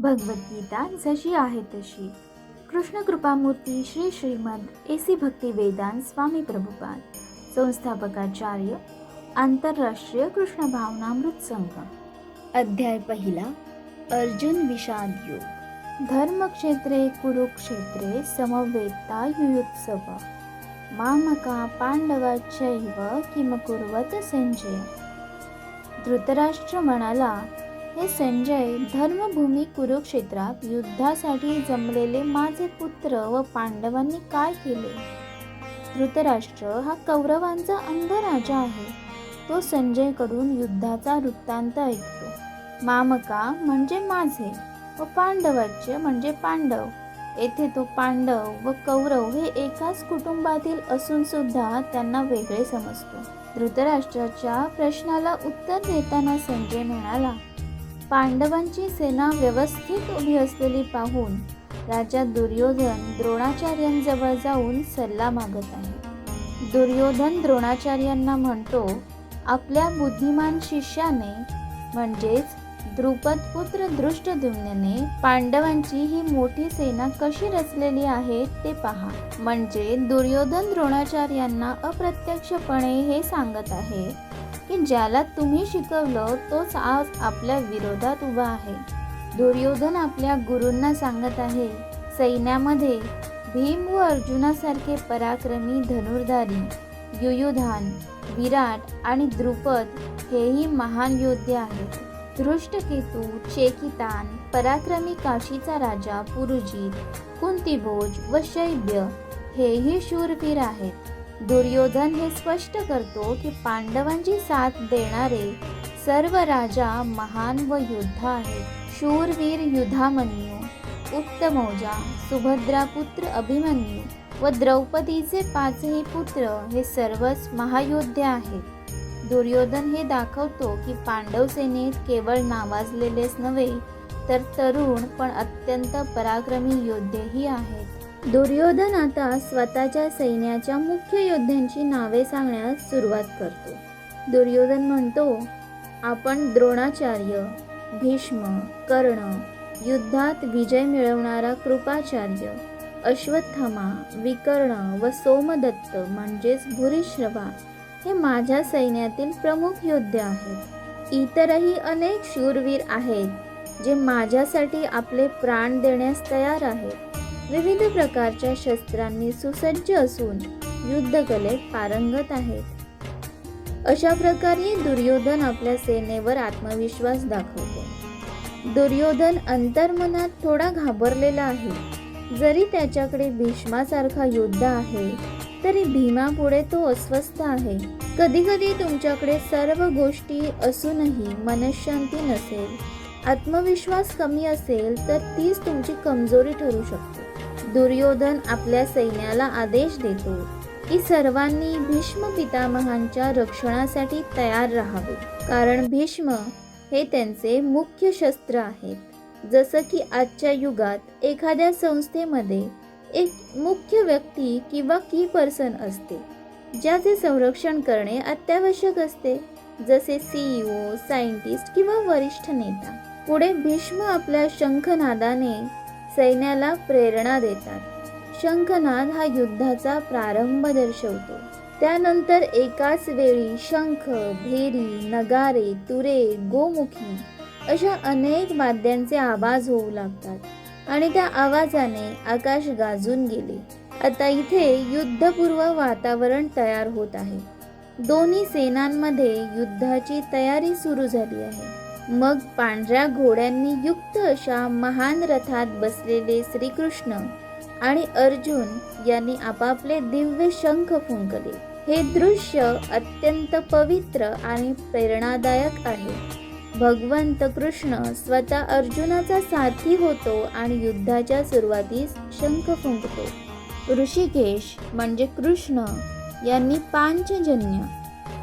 भगवद्गीता जशी आहे तशी. कृष्ण कृपामूर्ती श्री श्रीमद एसी भक्ती वेदांत स्वामी प्रभुपाद संस्थापकाचार्य आंतरराष्ट्रीय कृष्ण भावनामृत संघ. अध्याय पहिला अर्जुन विषाद योग. धर्मक्षेत्रे कुरुक्षेत्रे समवेत्ता युयुत्सव. मामका पांडवाचैव किम कुर्वत संजय. धृतराष्ट्र म्हणाला हे संजय धर्मभूमी कुरुक्षेत्रात युद्धासाठी जमलेले माझे पुत्र व पांडवांनी काय केले? धृतराष्ट्र हा कौरवांचा अंध राजा आहे. तो संजयकडून युद्धाचा वृत्तांत ऐकतो. मामका म्हणजे माझे व पांडवाच्य म्हणजे पांडव. येथे तो पांडव व कौरव हे एकाच कुटुंबातील असून सुद्धा त्यांना वेगळे समजतो. धृतराष्ट्राच्या प्रश्नाला उत्तर देताना संजय म्हणाला पांडवांची सेना व्यवस्थित उभी असलेली पाहून राजा दुर्योधन द्रोणाचार्यांजवळ जाऊन सल्ला मागत आहे. दुर्योधन द्रोणाचार्यांना म्हणतो आपल्या बुद्धिमान शिष्याने म्हणजेच द्रुपद पुत्र पांडवांची ही मोठी सेना कशी रचलेली आहे ते पहा. म्हणजे दुर्योधन द्रोणाचार्यांना अप्रत्यक्षपणे हे सांगत आहे की ज्याला तुम्ही शिकवलं तोच आज आपल्या विरोधात उभा आहे. दुर्योधन आपल्या गुरूंना सांगत आहे सैन्यामध्ये भीम व अर्जुनासारखे पराक्रमी धनुर्धारी युयुधान विराट आणि द्रुपद हेही महान योद्धे आहेत. धृष्टकेतू चेकितान पराक्रमी काशीचा राजा पुरुजित कुंतीभोज व शैब्य हेही शूरवीर आहेत. दुर्योधन हे स्पष्ट करतो की पांडवांची साथ देणारे सर्व राजा महान व योद्धा आहेत. शूरवीर युधामन्यू उत्तमौजा सुभद्रापुत्र अभिमन्यू व द्रौपदीचे पाचही पुत्र हे सर्वच महायोद्धे आहेत. दुर्योधन हे दाखवतो की पांडव सेनेत केवळ नावाजलेलेच नव्हे तर तरुण पण अत्यंत पराक्रमी योद्धेही आहेत. दुर्योधन आता स्वतःच्या सैन्याच्या मुख्य योद्ध्यांची नावे सांगण्यास सुरुवात करतो. दुर्योधन म्हणतो आपण द्रोणाचार्य भीष्म कर्ण युद्धात विजय मिळवणारा कृपाचार्य अश्वत्थमा विकर्ण व सोमदत्त म्हणजेच भूरिश्रवा हे माझ्या सैन्यातील प्रमुख योद्धे आहेत. इतरही अनेक शूरवीर आहेत जे माझ्यासाठी आपले प्राण देण्यास तयार आहेत. विविध प्रकारच्या शस्त्रांनी सुसज्ज असून युद्धकलेत पारंगत आहेत. अशा प्रकारे दुर्योधन आपल्या सेनेवर आत्मविश्वास दाखवतो. दुर्योधन अंतर्मनात थोडा घाबरलेला आहे. जरी त्याच्याकडे भीष्मासारखा योद्धा आहे तरी भीमापुढे तो अस्वस्थ आहे. कधी कधी तुमच्याकडे सर्व गोष्टी असूनही मनशांती नसेल आत्मविश्वास कमी असेल तर तीच तुमची कमजोरी ठरू शकते. दुर्योधन आपल्या सैन्याला आदेश देतो की सर्वांनी भीष्म पितामहांच्या रक्षणासाठी तयार राहावे. कारण भीष्म हे त्यांचे मुख्य शस्त्र आहेत. जसं की आजच्या युगात एखाद्या संस्थेमध्ये एक मुख्य व्यक्ती किंवा की पर्सन असते ज्याचे संरक्षण करणे अत्यावश्यक असते. जसे सीईओ सायंटिस्ट किंवा वरिष्ठ नेता. पुढे भीष्म आपल्या शंखनादाने सैन्याला प्रेरणा देतात. शंखनाद हा युद्धाचा प्रारंभ दर्शवतो. त्यानंतर एकाच वेळी शंख भेरी नगारे तुरे गोमुखी अशा अनेक वाद्यांचे आवाज होऊ लागतात आणि त्या आवाजाने आकाश गाजून गेले. आता इथे युद्धपूर्व वातावरण तयार होत आहे. दोन्ही सेनांमध्ये युद्धाची तयारी सुरू झाली आहे. मग पांढऱ्या घोड्यांनी युक्त अशा महान रथात बसलेले श्रीकृष्ण आणि अर्जुन यांनी आपापले दिव्य शंख फुंकले. हे दृश्य अत्यंत पवित्र आणि प्रेरणादायक आहे. भगवंत कृष्ण स्वतः अर्जुनाचा साथी होतो आणि युद्धाच्या सुरुवातीस शंख फुंकतो. ऋषिकेश म्हणजे कृष्ण यांनी पांचजन्य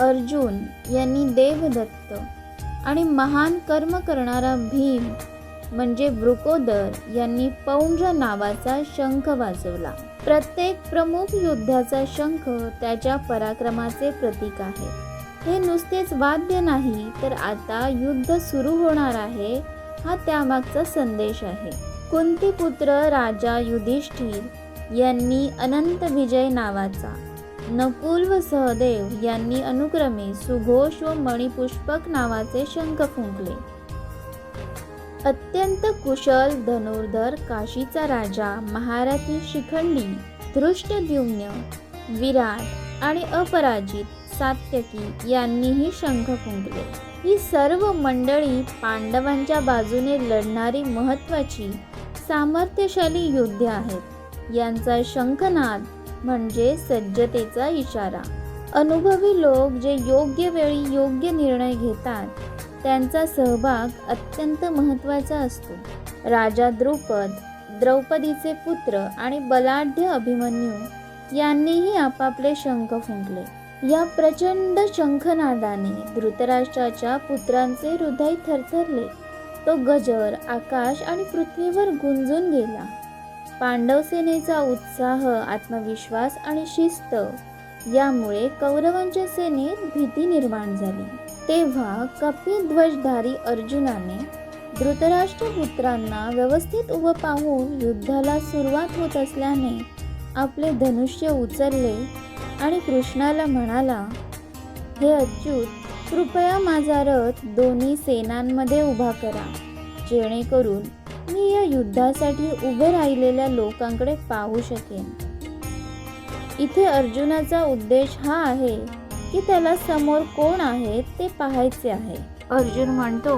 अर्जुन यांनी देवदत्त आणि महान कर्म करणारा भीम म्हणजे वृकोदर यांनी पौंड्र नावाचा शंख वाजवला. प्रत्येक प्रमुख योद्ध्याचा शंख त्याच्या पराक्रमाचे प्रतीक आहे. हे नुसतेच वाद्य नाही तर आता युद्ध सुरू होणार आहे हा त्यामागचा संदेश आहे. कुंतीपुत्र राजा युधिष्ठिर यांनी अनंत विजय नावाचा नकुल व सहदेव यांनी अनुक्रमे सुघोष व मणिपुष्पक नावाचे शंख फुंकले. अत्यंत कुशल धनुर्धर काशीचा राजा महारथी शिखंडी धृष्टद्युम्न विराट आणि अपराजित सात्यकी यांनीही शंख फुंकले. ही सर्व मंडळी पांडवांच्या बाजूने लढणारी महत्वाची सामर्थ्यशाली योद्धे आहेत. यांचा शंखनाद म्हणजे सज्जतेचा इशारा. अनुभवी लोक जे योग्य वेळी योग्य निर्णय घेतात त्यांचा सहभाग अत्यंत महत्त्वाचा असतो. राजा द्रुपद द्रौपदीचे पुत्र आणि बलाढ्य अभिमन्यू यांनीही आपापले शंख फुंकले. या प्रचंड शंखनादाने धृतराष्ट्राच्या पुत्रांचे हृदय थरथरले. तो गजर आकाश आणि पृथ्वीवर गुंजून गेला. पांडव सेनेचा उत्साह आत्मविश्वास आणि शिस्त यामुळे कौरवांच्या सेनेत भीती निर्माण झाली. तेव्हा कपिध्वजधारी अर्जुनाने धृतराष्ट्र पुत्रांना व्यवस्थित उभं पाहून युद्धाला सुरुवात होत असल्याने आपले धनुष्य उचलले आणि कृष्णाला म्हणाला हे अच्युत कृपया माझा रथ दोन्ही सेनांमध्ये उभा करा जेणेकरून मी या युद्धासाठी उभे राहिलेल्या लोकांकडे पाहू शकेन. इथे अर्जुनाचा उद्देश हा आहे की त्याला समोर कोण आहे ते पाहायचे आहे. अर्जुन म्हणतो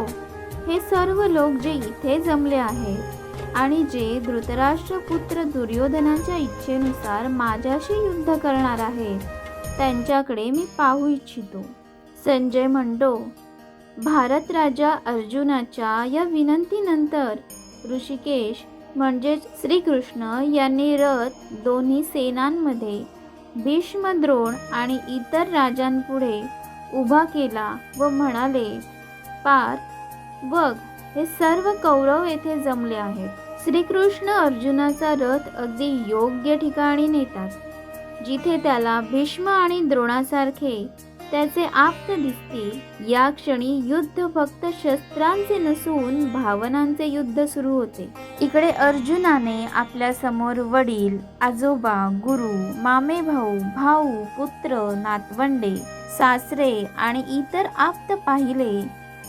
हे सर्व लोक जे इथे जमले आहेत आणि जे धृतराष्ट्र पुत्र दुर्योधनाच्या इच्छेनुसार माझ्याशी युद्ध करणार आहेत त्यांच्याकडे मी पाहू इच्छितो. संजय म्हणतो भारत राजा अर्जुनाच्या या विनंतीनंतर ऋषिकेश म्हणजेच श्रीकृष्ण यांनी रथ दोन्ही सेनांमध्ये भीष्म द्रोण आणि इतर राजांपुढे उभा केला व म्हणाले पार्थ बघ हे सर्व कौरव येथे जमले आहेत. श्रीकृष्ण अर्जुनाचा रथ अगदी योग्य ठिकाणी नेतात. जिथे त्याला भीष्म आणि द्रोणासारखे त्याचे आप्त दिसतील या क्षणी युद्ध फक्त शस्त्रांचे नसून भावनांचे युद्ध सुरू होते. इकडे अर्जुनाने आपल्यासमोर वडील आजोबा गुरु मामे भाऊ भाऊ पुत्र नातवंडे सासरे आणि इतर आप्त पाहिले.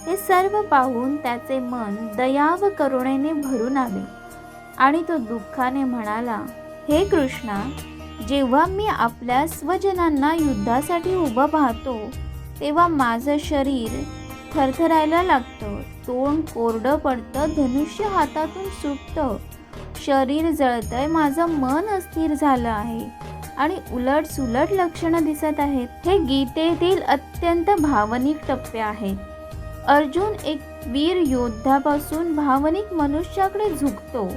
हे सर्व पाहून त्याचे मन दया व करुणेने भरून आले. आणि तो दुःखाने म्हणाला हे कृष्णा जेव्हा मी आपल्या स्वजनांना युद्धासाठी उभं पाहतो तेव्हा माझं शरीर थरथरायला लागतं. तोंड कोरडं पडतं धनुष्य हातातून सुटतं. शरीर जळतंय माझं मन अस्थिर झालं आहे. आणि उलट सुलट लक्षणं दिसत आहेत. हे गीतेतील अत्यंत भावनिक टप्पे आहेत अर्जुन एक वीर योद्धापासून भावनिक मनुष्याकडे झुकतो.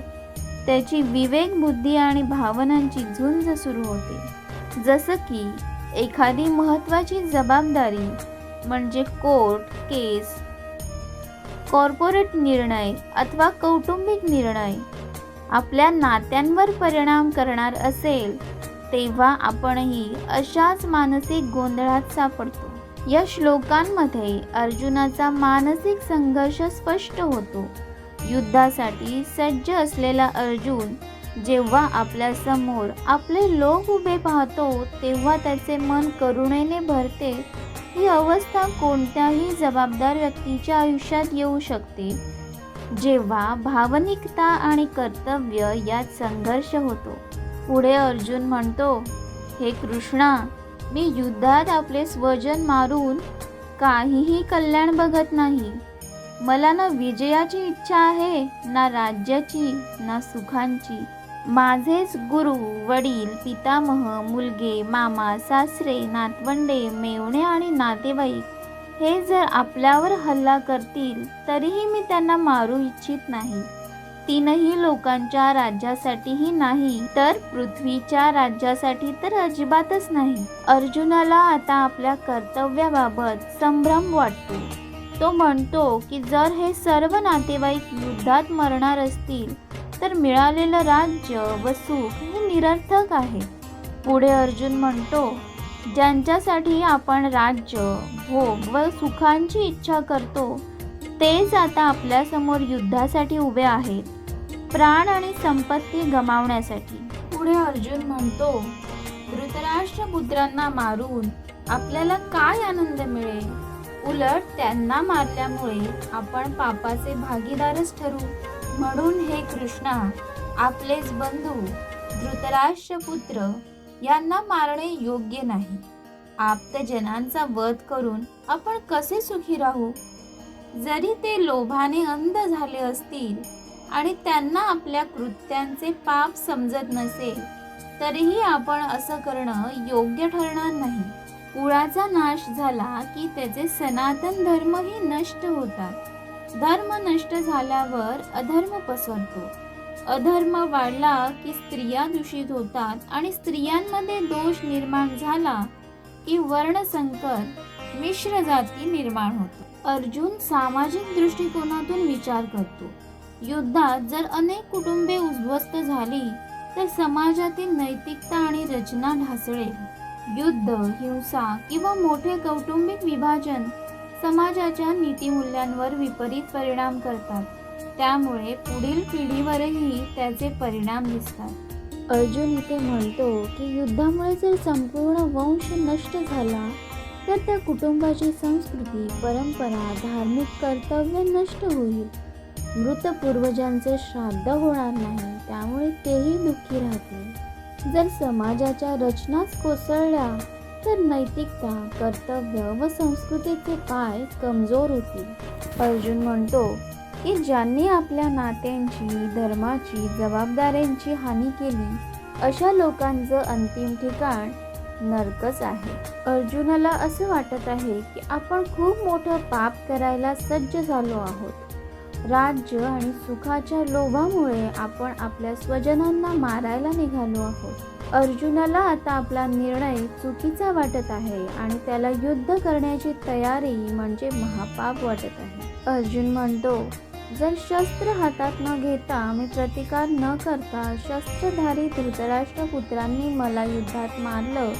त्याची विवेक बुद्धी आणि भावनांची झुंज सुरू होते. जसं की एखादी महत्त्वाची जबाबदारी म्हणजे कोर्ट केस कॉर्पोरेट निर्णय अथवा कौटुंबिक निर्णय आपल्या नात्यांवर परिणाम करणार असेल तेव्हा आपणही अशाच मानसिक गोंधळात सापडतो. या श्लोकांमध्ये अर्जुनाचा मानसिक संघर्ष स्पष्ट होतो. युद्धासाठी सज्ज असलेला अर्जुन जेव्हा आपल्यासमोर आपले लोक उभे पाहतो तेव्हा त्याचे मन करुणेने भरते. ही अवस्था कोणत्याही जबाबदार व्यक्तीच्या आयुष्यात येऊ शकते. जेव्हा भावनिकता आणि कर्तव्य यात संघर्ष होतो. पुढे अर्जुन म्हणतो हे कृष्णा मी युद्धात आपले स्वजन मारून काहीही कल्याण बघत नाही. मला ना विजयाची इच्छा आहे ना राज्याची ना सुखांची. माझेच गुरु वडील पितामह मुलगे मामा सासरे नातवंडे मेवणे आणि नातेवाईक हे जर आपल्यावर हल्ला करतील तरीही मी त्यांना मारू इच्छित नाही. तीनही लोकांच्या राज्यासाठीही नाही तर पृथ्वीच्या राज्यासाठी तर अजिबातच नाही. अर्जुनाला आता आपल्या कर्तव्याबाबत संभ्रम वाटतो. तो म्हणतो की जर हे सर्व नातेवाईक युद्धात मरणार असतील तर मिळालेलं राज्य व सुख हे निरर्थक आहे. पुढे अर्जुन म्हणतो ज्यांच्यासाठी आपण राज्य भोग व सुखांची इच्छा करतो तेच आता आपल्यासमोर युद्धासाठी उभे आहेत. प्राण आणि संपत्ती गमावण्यासाठी. पुढे अर्जुन म्हणतो धृतराष्ट्र पुत्रांना मारून आपल्याला काय आनंद मिळेल? उलट त्यांना मारल्यामुळे आपण पापाचे भागीदारच ठरू. म्हणून हे कृष्णा आपलेच बंधू धृतराष्ट्र पुत्र यांना मारणे योग्य नाही. आप्तजनांचा वध करून आपण कसे सुखी राहू? जरी ते लोभाने अंध झाले असतील आणि त्यांना आपल्या कृत्यांचे पाप समजत नसेल तरीही आपण असं करणं योग्य ठरणार नाही. कुळाचा नाश झाला की त्याचे सनातन धर्मही नष्ट होतात. धर्म नष्ट झाल्यावर अधर्म पसरतो. अधर्म वाढला की स्त्रिया दूषित होतात आणि स्त्रियांमध्ये दोष निर्माण झाला की वर्णसंकर मिश्र जाती निर्माण होते. अर्जुन सामाजिक दृष्टिकोनातून विचार करतो. युद्धात जर अनेक कुटुंबे उद्ध्वस्त झाली तर समाजातील नैतिकता आणि रचना ढासळेल. युद्ध हिंसा किंवा मोठे कौटुंबिक विभाजन समाजाच्या नीतीमूल्यांवर विपरीत परिणाम करतात. त्यामुळे पुढील पिढीवरही त्याचे परिणाम दिसतात. अर्जुन इथे म्हणतो की युद्धामुळे जर संपूर्ण वंश नष्ट झाला तर त्या कुटुंबाची संस्कृती परंपरा धार्मिक कर्तव्य नष्ट होईल. मृत पूर्वजांचे श्राद्ध होणार नाही त्यामुळे तेही दुःखी राहतील. जर समाजाच्या रचनाच कोसळल्या तर नैतिकता कर्तव्य व संस्कृतीचे पाय कमजोर होतील. अर्जुन म्हणतो की ज्यांनी आपल्या नात्यांची धर्माची जबाबदाऱ्यांची हानी केली अशा लोकांचं अंतिम ठिकाण नरकच आहे. अर्जुनाला असं वाटत आहे की आपण खूप मोठं पाप करायला सज्ज झालो आहोत. राज्य आणि सुखाच्या लोभामुळे आपण आपल्या स्वजनांना मारायला निघालो आहोत. अर्जुनाला आता आपला निर्णय चुकीचा वाटत आहे आणि त्याला युद्ध करण्याची तयारी म्हणजे महापाप वाटत आहे. अर्जुन म्हणतो जर शस्त्र हातात न घेता मी प्रतिकार न करता शस्त्रधारी धृतराष्ट्र पुत्रांनी मला युद्धात मारलं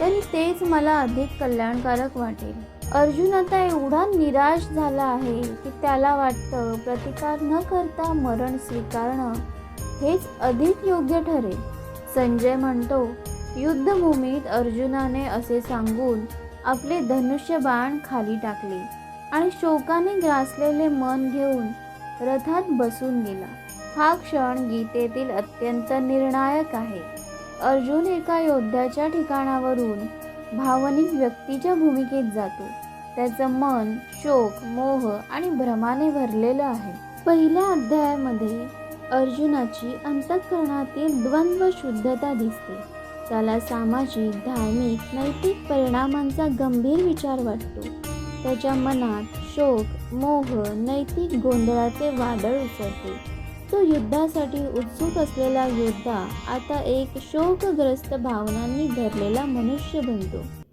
तरी तेच मला अधिक कल्याणकारक वाटेल. अर्जुन आता एवढा निराश झाला आहे की त्याला वाटतं प्रतिकार न करता मरण स्वीकारणं हेच अधिक योग्य ठरेल. संजय म्हणतो युद्धभूमीत अर्जुनाने असे सांगून आपले धनुष्यबाण खाली टाकले आणि शोकाने ग्रासलेले मन घेऊन रथात बसून गेला. हा क्षण गीतेतील अत्यंत निर्णायक आहे. अर्जुन एका योद्ध्याच्या ठिकाणावरून भावनिक व्यक्तीच्या भूमिकेत जातो. त्याचं मन शोक मोह आणि भ्रमाने भरलेलं आहे. पहिल्या अध्यायामध्ये अर्जुनाची अंतःकरणातील द्वंद्व शुद्धता दिसते. त्याला सामाजिक धार्मिक नैतिक परिणामांचा गंभीर विचार वाटतो. त्याच्या मनात शोक मोह नैतिक गोंधळाचे वादळ उसळते. तो युद्धासाठी उत्सुक असलेला योद्धा आता एक शोकग्रस्त भावनांनी भरलेला मनुष्य बनतो.